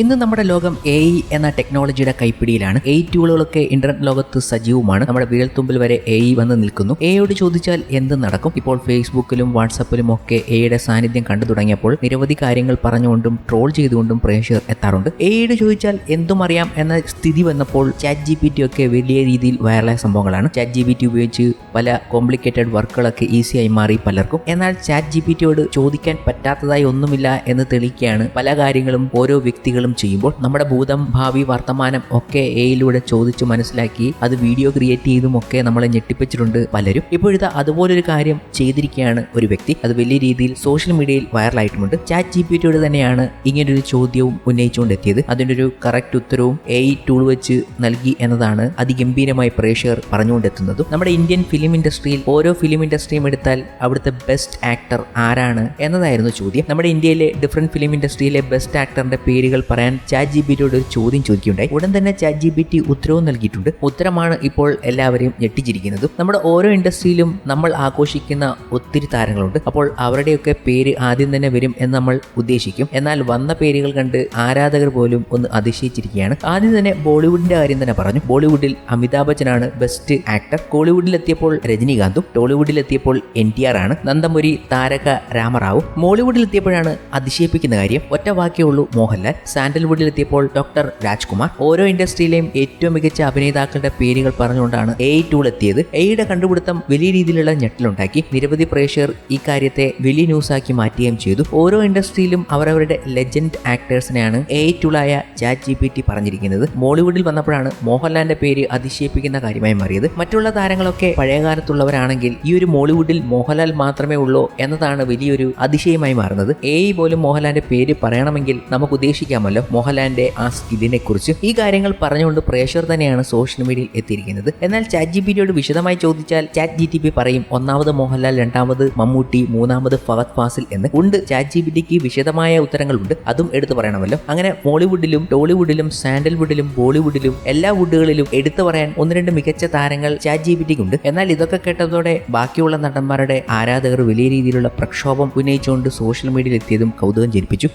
ഇന്ന് നമ്മുടെ ലോകം എ ഐ എന്ന ടെക്നോളജിയുടെ കൈപ്പിടിയിലാണ്. എ ടൂളുകളൊക്കെ ഇന്റർനെറ്റ് ലോകത്ത് സജീവമാണ്. നമ്മുടെ വിരൽത്തുമ്പിൽ വരെ എ ഐ വന്ന് നിൽക്കുന്നു. എയോട് ചോദിച്ചാൽ എന്ത് നടക്കും? ഇപ്പോൾ ഫേസ്ബുക്കിലും വാട്സപ്പിലും ഒക്കെ എയുടെ സാന്നിധ്യം കണ്ടു തുടങ്ങിയപ്പോൾ നിരവധി കാര്യങ്ങൾ പറഞ്ഞുകൊണ്ടും ട്രോൾ ചെയ്തുകൊണ്ടും പ്രേക്ഷകർ എത്താറുണ്ട്. എയോട് ചോദിച്ചാൽ എന്തും അറിയാം എന്ന സ്ഥിതി വന്നപ്പോൾ ചാറ്റ് ജി പി ടി ഒക്കെ വലിയ രീതിയിൽ വൈറലായ സംഭവങ്ങളാണ്. ചാറ്റ് ജി പി ടി ഉപയോഗിച്ച് പല കോംപ്ലിക്കേറ്റഡ് വർക്കുകളൊക്കെ ഈസിയായി മാറി പലർക്കും. എന്നാൽ ചാറ്റ് ജി പി ടിയോട് ചോദിക്കാൻ പറ്റാത്തതായി ഒന്നുമില്ല എന്ന് തെളിയിക്കുകയാണ് പല കാര്യങ്ങളും ഓരോ വ്യക്തികളും ചെയ്യുമ്പോൾ നമ്മുടെ ഭൂതം ഭാവി വർത്തമാനം ഒക്കെ എയിലൂടെ ചോദിച്ചു മനസ്സിലാക്കി അത് വീഡിയോ ക്രിയേറ്റ് ചെയ്തും ഒക്കെ നമ്മളെ ഞെട്ടിപ്പിച്ചിട്ടുണ്ട് പലരും. ഇപ്പോഴത്തെ അതുപോലൊരു കാര്യം ചെയ്തിരിക്കുകയാണ് ഒരു വ്യക്തി. അത് വലിയ രീതിയിൽ സോഷ്യൽ മീഡിയയിൽ വൈറലായിട്ടുമുണ്ട് ചാറ്റ് ജി പി ടിയോട് തന്നെയാണ് ഇങ്ങനൊരു ചോദ്യവും ഉന്നയിച്ചുകൊണ്ടെത്തിയത്. അതിന്റെ ഒരു കറക്റ്റ് ഉത്തരവും എ ടൂൾ വെച്ച് നൽകി എന്നതാണ് അതിഗംഭീരമായി പ്രേക്ഷകർ പറഞ്ഞുകൊണ്ടെത്തുന്നതും. നമ്മുടെ ഇന്ത്യൻ ഫിലിം ഇൻഡസ്ട്രിയിൽ ഓരോ ഫിലിം ഇൻഡസ്ട്രിയും എടുത്താൽ അവിടുത്തെ ബെസ്റ്റ് ആക്ടർ ആരാണ് എന്നതായിരുന്നു ചോദ്യം. നമ്മുടെ ഇന്ത്യയിലെ ഡിഫറെന്റ് ഫിലിം ഇൻഡസ്ട്രിയിലെ ബെസ്റ്റ് ആക്ടറിന്റെ പേരുകൾ പറയാൻ ചാറ്റ് ജി ബി ടിയോട് ഒരു ചോദ്യം ചോദിക്കുകയുണ്ടായി. ഉടൻ തന്നെ ചാറ്റ് ജി ബി ടി ഉത്തരവും നൽകിയിട്ടുണ്ട്. ഉത്തരമാണ് ഇപ്പോൾ എല്ലാവരെയും ഞെട്ടിച്ചിരിക്കുന്നത്. നമ്മുടെ ഓരോ ഇൻഡസ്ട്രിയിലും നമ്മൾ ആഘോഷിക്കുന്ന ഒത്തിരി താരങ്ങളുണ്ട്. അപ്പോൾ അവരുടെയൊക്കെ പേര് ആദ്യം തന്നെ വരും എന്ന് നമ്മൾ ഉദ്ദേശിക്കും. എന്നാൽ വന്ന പേരുകൾ കണ്ട് ആരാധകർ പോലും ഒന്ന് അതിശയിച്ചിരിക്കുകയാണ്. ആദ്യം തന്നെ ബോളിവുഡിന്റെ കാര്യം തന്നെ പറഞ്ഞു. ബോളിവുഡിൽ അമിതാഭ് ബച്ചനാണ് ബെസ്റ്റ് ആക്ടർ കോളിവുഡിലെത്തിയപ്പോൾ രജനീകാന്തും ടോളിവുഡിൽ എത്തിയപ്പോൾ എൻ ടി ആർ ആണ്. നന്ദമുരി താരക രാമറാവു. മോളിവുഡിലെത്തിയപ്പോഴാണ് അതിശയിപ്പിക്കുന്ന കാര്യം. ഒറ്റ വാക്കേ ഉള്ളൂ മോഹൻലാൽ. സാൻഡൽവുഡിൽ എത്തിയപ്പോൾ ഡോക്ടർ രാജ്കുമാർ ഓരോ ഇൻഡസ്ട്രിയിലെയും ഏറ്റവും മികച്ച അഭിനേതാക്കളുടെ പേരുകൾ പറഞ്ഞുകൊണ്ടാണ് എ ടൂൾ എത്തിയത്. എയുടെ കണ്ടുപിടുത്തം വലിയ രീതിയിലുള്ള ഞെട്ടലുണ്ടാക്കി. നിരവധി പ്രേക്ഷകർ ഈ കാര്യത്തെ വലിയ ന്യൂസാക്കി മാറ്റുകയും ചെയ്തു. ഓരോ ഇൻഡസ്ട്രിയിലും അവരവരുടെ ലെജൻഡ് ആക്ടേഴ്സിനെയാണ് എ ടൂളായ ചാറ്റ് ജി പി ടി പറഞ്ഞിരിക്കുന്നത് മോളിവുഡിൽ വന്നപ്പോഴാണ് മോഹൻലാലിന്റെ പേര് അതിശയിപ്പിക്കുന്ന കാര്യമായി മാറിയത്. മറ്റുള്ള താരങ്ങളൊക്കെ പഴയകാലത്തുള്ളവരാണെങ്കിൽ ഈ ഒരു മോളിവുഡിൽ മോഹൻലാൽ മാത്രമേ ഉള്ളൂ എന്നതാണ് വലിയൊരു അതിശയമായി മാറുന്നത്. എ പോലും മോഹൻലാലിന്റെ പേര് പറയണമെങ്കിൽ നമുക്ക് ഉദ്ദേശിക്കാമല്ലോ. മോഹൻലാലിന്റെ ആ സ്കില്ലിനെ കുറിച്ച് ഈ കാര്യങ്ങൾ പറഞ്ഞുകൊണ്ട് പ്രേക്ഷകർ തന്നെയാണ് സോഷ്യൽ മീഡിയയിൽ എത്തിയിരിക്കുന്നത്. എന്നാൽ ചാറ്റ് ജി പി ടിയോട് വിശദമായി ചോദിച്ചാൽ ചാറ്റ് ജി ടി പി പറയും ഒന്നാമത് മോഹൻലാൽ രണ്ടാമത് മമ്മൂട്ടി മൂന്നാമത് ഫഹദ് ഫാസിൽ എന്ന്. ഉണ്ട് ചാറ്റ് ജി പി വിശദമായ ഉത്തരങ്ങളുണ്ട് അതും എടുത്തു പറയണമല്ലോ. അങ്ങനെ മോളിവുഡിലും ടോളിവുഡിലും സാൻഡൽവുഡിലും ബോളിവുഡിലും എല്ലാ വുഡുകളിലും എടുത്തു പറയാൻ ഒന്ന് രണ്ട് മികച്ച താരങ്ങൾ ചാറ്റ് ജി പി ടിക്കുണ്ട് എന്നാൽ ഇതൊക്കെ കേട്ടതോടെ ബാക്കിയുള്ള നടന്മാരുടെ ആരാധകർ വലിയ രീതിയിലുള്ള പ്രക്ഷോഭം ഉന്നയിച്ചുകൊണ്ട് സോഷ്യൽ മീഡിയയിൽ എത്തിയതും കൗതുകം ജനിപ്പിച്ചു.